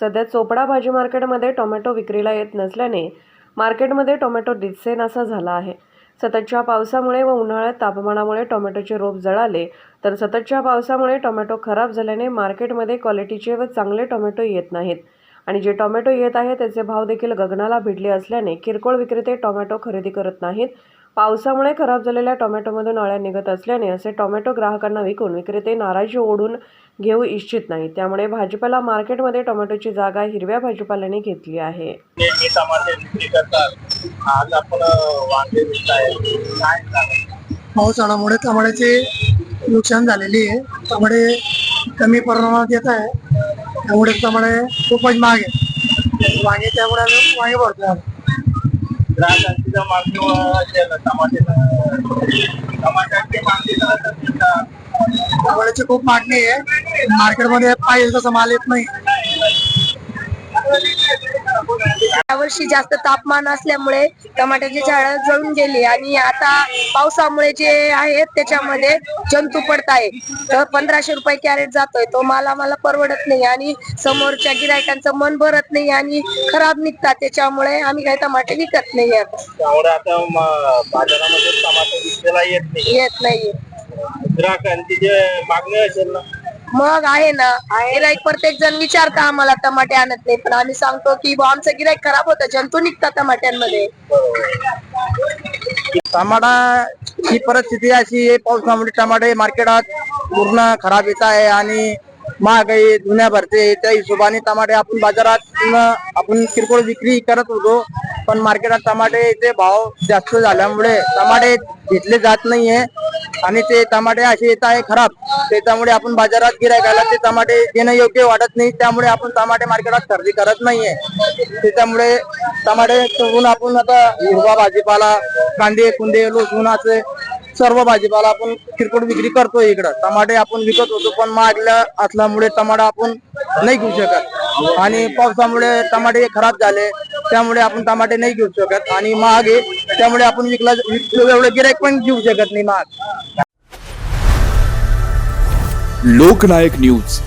सध्या चोपडा भाजी मार्केटमध्ये टोमॅटो विक्रीला येत नसल्याने मार्केटमध्ये टोमॅटो दिसेनासा झाला आहे. सततच्या पावसामुळे व उन्हाळ्यात तापमानामुळे टोमॅटोचे रोप जळाले तर सततच्या पावसामुळे टोमॅटो खराब झाल्याने मार्केटमध्ये क्वालिटीचे व चांगले टोमॅटो येत नाहीत. आणि जे टोमॅटो येत आहे त्याचे भाव देखील गगनाला भिडले असल्याने किरकोळ विक्रेते टोमॅटो खरेदी करत नाहीत. पावसामुळे खराब झालेल्या टोमॅटोमधून अळ्या निघत असल्याने असे टोमॅटो ग्राहकांना विकून विक्रेते नाराजी ओढून घेऊ इच्छित नाही त्यामुळे भाजीपाला मार्केटमध्ये टोमॅटोची जागा हिरव्या भाजीपाल्याने घेतली आहे? पावसाळ्यामुळे टमाट्याचे नुकसान झालेली आहे. टमाटे कमी प्रमाणात येत आहे. त्यामुळे टमाटे खूपच महाग आहे. वांगे त्यामुळे आम्ही वांगे भरतो. टमाट्याची मागणी टमाट्याची खूप मागणी आहे. मार्केटमध्ये पाहिजे तसं माल येत नाही. यावर्षी जास्त तापमान असल्यामुळे टमाट्याची झाडं जळून गेली आणि आता पावसामुळे जे आहेत त्याच्यामध्ये जंतू पडत आहे तर पंधराशे रुपये कॅरेट जातोय. तो माल आम्हाला परवडत नाही आणि समोरच्या गिरायकांचं मन भरत नाही आणि खराब निघतात. त्याच्यामुळे आम्ही काही टमाटे विकत नाही येत नाही. ग्राहकांची जे मागणी असेल ना मग आहे ना गिराईक प्रत्येक जण विचारता आम्हाला टमाटे आणत नाही पण आम्ही सांगतो की बुवा आमचं गिराईक खराब होतं जंतू निघतात टमाट्यांमध्ये. टमाटा ही परिस्थिती अशी आहे पावसामुळे टमाटे मार्केटात पूर्ण खराब येत आहे आणि महागाई दुनिया भरते. त्या हिशोबाने टमाटे आपण बाजारात आपण किरकोळ विक्री करत होतो पण मार्केटात टमाटेचे भाव जास्त झाल्यामुळे टमाटे घेतले जात नाहीये. आणि ते टमाटे असे येत आहे खराब. त्याच्यामुळे आपण बाजारात गिरायकाला ते टमाटे देणं योग्य वाटत नाही. त्यामुळे आपण टमाटे मार्केटात खरेदी करत नाहीये. त्याच्यामुळे टमाटे तोडून आपण आता हिरवा भाजीपाला कांदे कुंदे लसूण असे सर्व भाजीपाला आपण किरकोळ विक्री करतो इकडं. टमाटे आपण विकत होतो पण मागल्या असल्यामुळे टमाटा आपण नाही घेऊ शकत. आणि पावसामुळे टमाटे खराब झाले त्यामुळे आपण टमाटे नाही घेऊ शकत. आणि महाग त्यामुळे आपण विकला विकलो एवढं गिरायक पण घेऊ शकत नाही महाग लोकनायक न्यूज.